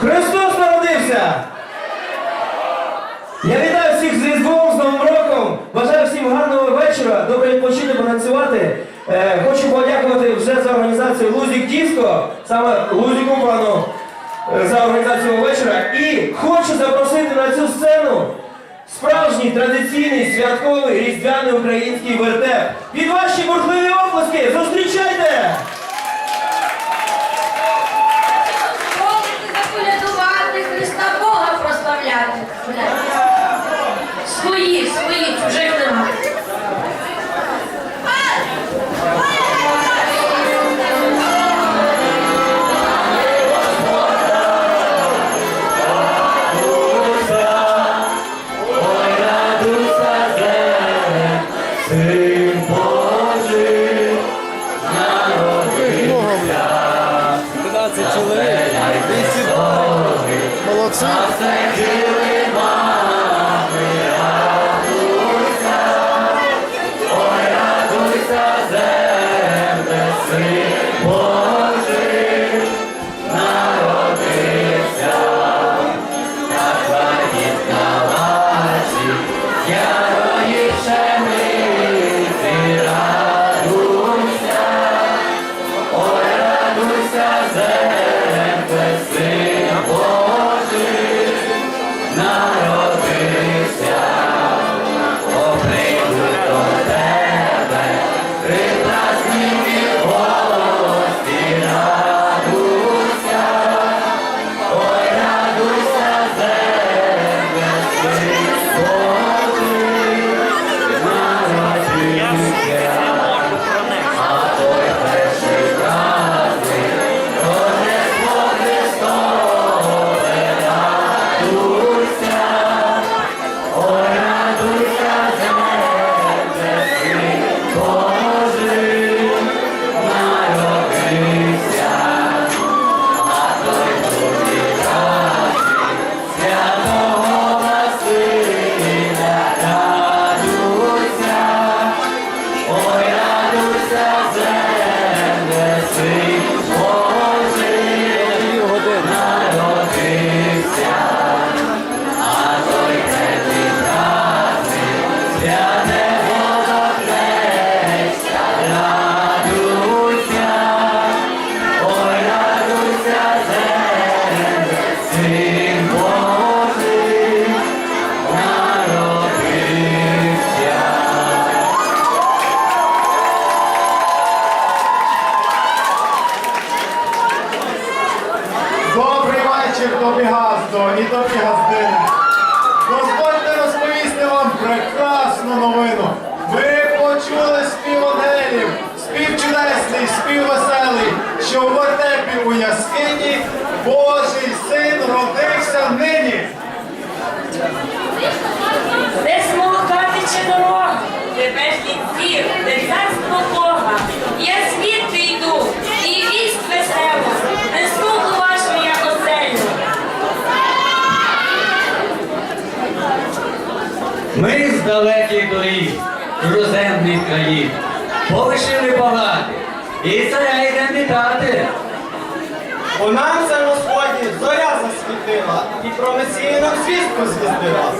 Христос народився! Я вітаю всіх з Різдвом, з Новим роком! Бажаю всім гарного вечора, добре відпочити, потанцювати. Е, хочу подякувати вже за організацію Лузік Діско, саме Лузіку пану е, за організацію вечора. І хочу запросити на цю сцену справжній традиційний святковий різдвяний український вертеп. Під ваші бурхливі оплески зустрічайте! Родився нині. Де смолокатича дорога, де безліч зір, де царство Бога. Я звідти йду, і вість веселу, несу до вашу я оселю. Ми з далеких доріг, чужоземних країн, полишили палати, і царя йдем вітати. У нам це Господі зоря засвітила і про Месію нам звістку звістила.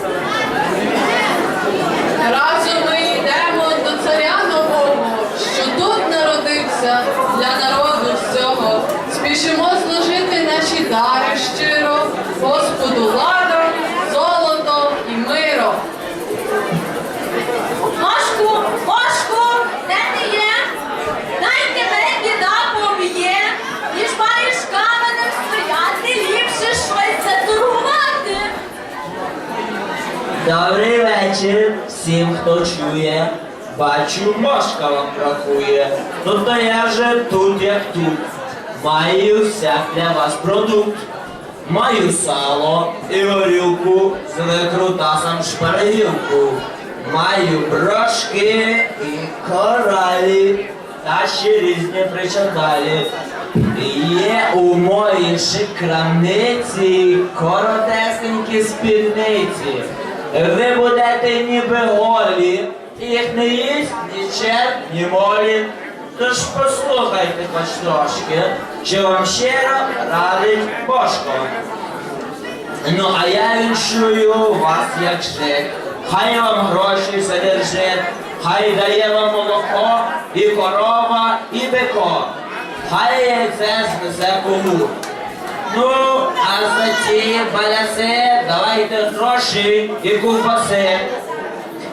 Разом ми йдемо до царя нового, що тут народився для народу всього. Спішимо служити наші дари щиро, Господу ладом, Добрий вечір всім, хто чує. Бачу, мошка вам бракує. Тобто я вже тут, як тут. Маю всяк для вас продукт. Маю сало і горілку з викрутасом шпаргілку. Маю брошки і коралі, та ще різні причандалі. Є у моїй крамниці коротесенькі спідниці. Ви будете ніби голі, їх не їсть ні черт, ні молі. Тож послухайте хоч трошки, що вам щиро радить Божко. Ну, а я віншую вас як жит. Хай вам гроші содержить, хай дає вам молоко, і корова, і бико. Хай яйце знесе кому. Ну, а за ці баляси давайте гроші і ковбаси.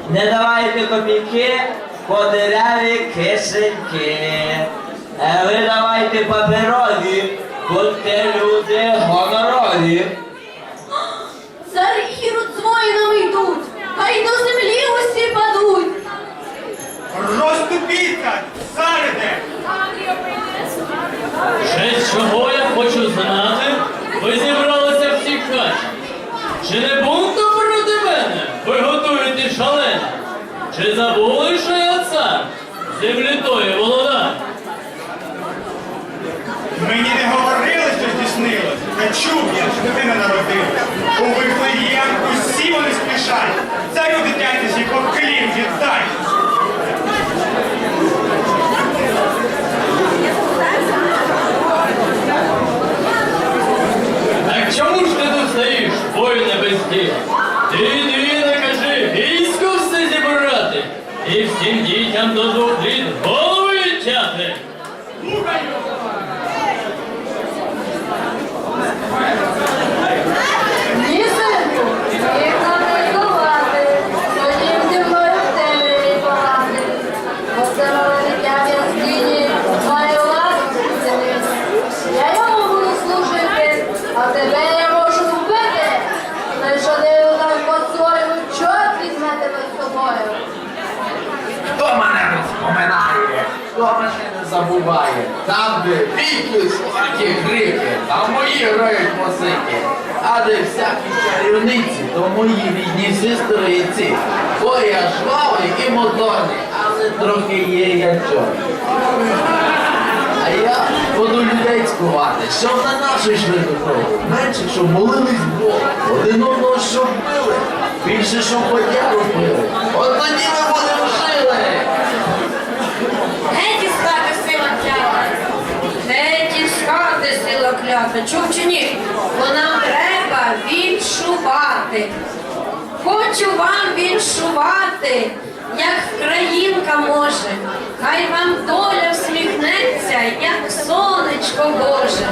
Не давайте копійки по дереві кишеньки. Е, ви давайте паперові, будьте люди гонорові. Цар Ірод з воїнами йдуть, хай до землі усі падуть. Розступіться, царине! Ще чого я хочу знати, Чи не бунту проти мене ви готуєте шалено? Чи забули, що я цар? Землі тої володар? Мені не говорили, що здійснилось. Та чув я, що дитина народилась. Мене не забуває, там, де віки слаті крики, там мої грають музики, а де всякі чарівниці, то мої рідні сестриці. Бо я жвавий і моторний, але трохи є я чорний. А я буду людей цькувати, щоб на нашу йшли до того. Менше, щоб молились Богу, один одного щоб били, більше, щоб подяку пили. От тоді ми Чув чи ні? Бо треба віншувати. Хочу вам віншувати, як країнка може. Хай вам доля всміхнеться, як сонечко Боже.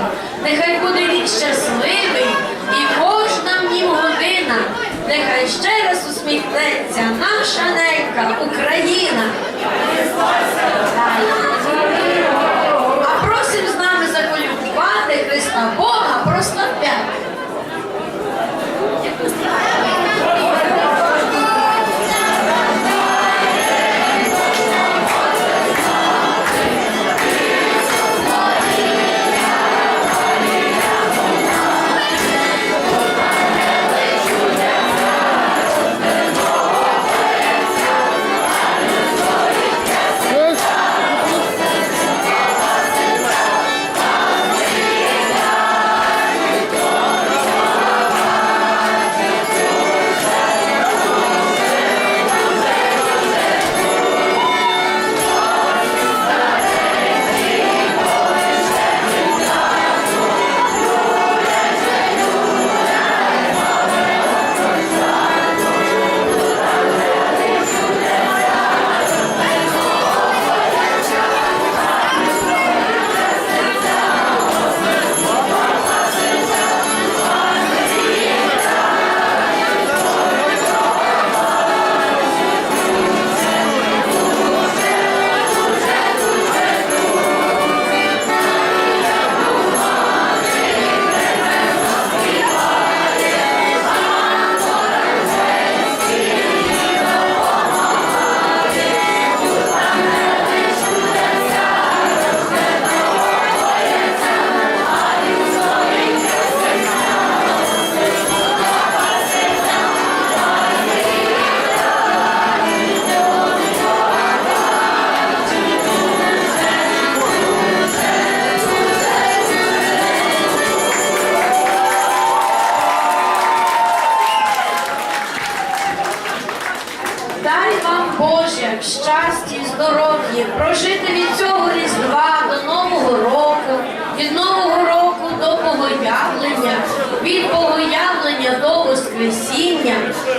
Боже щастя і здоров'я, прожити від цього Різдва до Нового року, від Нового року до Богоявлення, від Богоявлення до Воскресіння,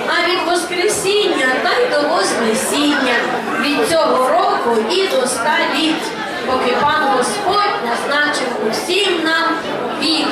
а від Воскресіння та й до Вознесіння, від цього року і до ста літ, поки пан Господь назначив усім нам вік.